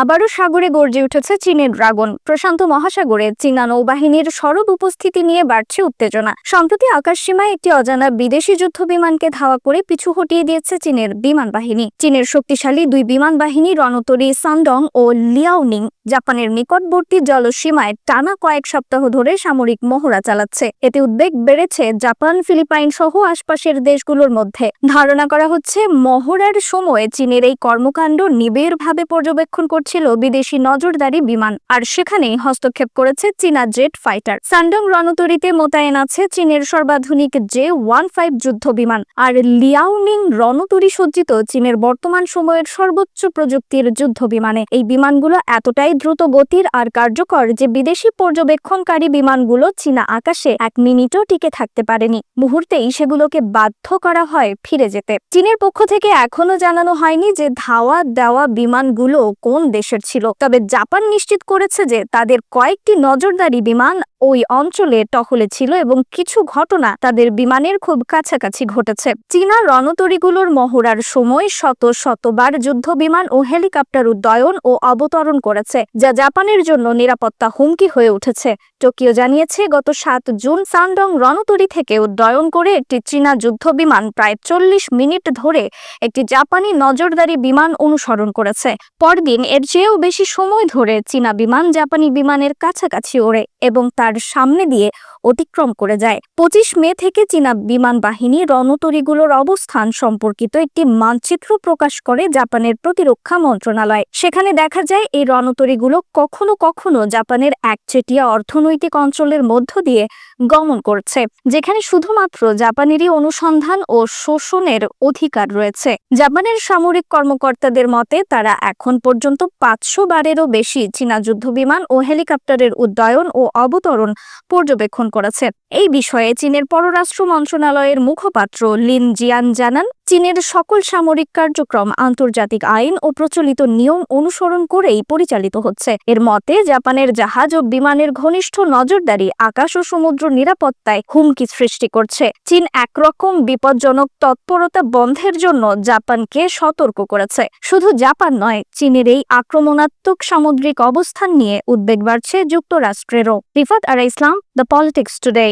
আবারও সাগরে গর্জে উঠেছে চীনের ড্রাগন। প্রশান্ত মহাসাগরে চীনা নৌবাহিনীর সরব উপস্থিতি নিয়ে বাড়ছে উত্তেজনা। সম্প্রতি আকাশসীমায় একটি অজানা বিদেশি যুদ্ধ বিমানকে ধাওয়া করে পিছু হটিয়ে দিয়েছে চীনের বিমান বাহিনী। চীনের শক্তিশালী দুই বিমান বাহিনী রণতরী সানডং ও লিয়াওনিং, জাপানের নিকটবর্তী জলসীমায় টানা কয়েক সপ্তাহ ধরে সামরিক মহড়া চালাচ্ছে। এতে উদ্বেগ বেড়েছে জাপান ফিলিপাইন সহ আশপাশের দেশগুলোর মধ্যে। ধারণা করা হচ্ছে মহড়ার সময় চীনের এই কর্মকাণ্ড নিবিড়ভাবে পর্যবেক্ষণ করছিল বিদেশি নজরদারি বিমান, আর সেখানেই হস্তক্ষেপ করেছে চীনা জেট ফাইটার। সান্ডং রণতরীতে মোতায়েন আছে চীনের সর্বাধুনিক জে ওয়ান ফাইভ যুদ্ধ বিমান, আর লিয়াওনিং রণতরী সজ্জিত চীনের বর্তমান সময়ের সর্বোচ্চ প্রযুক্তির যুদ্ধ বিমানে। এই বিমানগুলো এতটাই দ্রুত গতির আর কার্যকর যে বিদেশি পর্যবেক্ষণকারী বিমানগুলো চীনা আকাশে এক মিনিটও টিকে থাকতে পারেনি। মুহূর্তেই সেগুলোকে বাধ্য করা হয় ফিরে যেতে। চীনের পক্ষ থেকে এখনও জানানো হয়নি যে ধাওয়া দেওয়া বিমানগুলো কোন দেশের ছিল। তবে জাপান নিশ্চিত করেছে যে তাদের কয়েকটি নজরদারি বিমান ওই অঞ্চলে টহলে ছিল এবং কিছু ঘটনা তাদের বিমানের খুব কাছাকাছি ঘটেছে। চীনা রণতরীগুলোর মহড়ার সময় শত শতবার যুদ্ধ বিমান ও হেলিকপ্টার উড্ডয়ন ও অবতরণ করেছে, যা জাপানের জন্য নিরাপত্তা হুমকি হয়ে উঠেছে। টোকিও জানিয়েছে, গত সাত জুন সানডং রণতরী থেকে উড্ডয়ন করে একটি চীনা যুদ্ধ বিমান প্রায় চল্লিশ মিনিট ধরে একটি জাপানি নজরদারি বিমান অনুসরণ করেছে। পরদিন এর চেয়েও বেশি সময় ধরে চীনা বিমান জাপানি বিমানের কাছাকাছি ওড়ে এবং তার সামনে দিয়ে অতিক্রম করে যায়। পঁচিশ মে থেকে চীনা বিমান বাহিনী রণতরীগুলোর অবস্থান সম্পর্কিত একটি মানচিত্র প্রকাশ করে জাপানের প্রতিরক্ষা মন্ত্রণালয়। সেখানে দেখা যায়, এই রণতরীগুলো কখনো কখনো জাপানের একচেটিয়া অর্থনৈতিক অঞ্চলের মধ্য দিয়ে গমন করছে, যেখানে শুধুমাত্র জাপানেরই অনুসন্ধান ও শোষণের অধিকার রয়েছে। জাপানের সামরিক কর্মকর্তাদের মতে, তারা এখন পর্যন্ত পাঁচশো বারেরও বেশি চীনা যুদ্ধবিমান ও হেলিকপ্টারের উড্ডয়ন ও অবতরণ পর্যবেক্ষণ করেছে। এই বিষয়ে চীনের পররাষ্ট্র মন্ত্রণালয়ের মুখপাত্র লিন জিয়ান জানান চীনের সকল সামরিক কার্যক্রম, আন্তর্জাতিক আইন ও প্রচলিত নিয়ম অনুসরণ করেই পরিচালিত হচ্ছে। এর মতে, জাপানের জাহাজ ও বিমানের ঘনিষ্ঠ নজরদারি আকাশ ও সমুদ্র নিরাপত্তায় হুমকি সৃষ্টি করছে। চীন একরকম বিপজ্জনক তৎপরতা বন্ধের জন্য জাপানকে সতর্ক করেছে। শুধু জাপান নয়, চীনের এই আক্রমণাত্মক সামুদ্রিক অবস্থান নিয়ে উদ্বেগ বাড়ছে যুক্তরাষ্ট্রেরও। রিফাত আর ইসলাম, দ্য পলিটিক্স টুডে।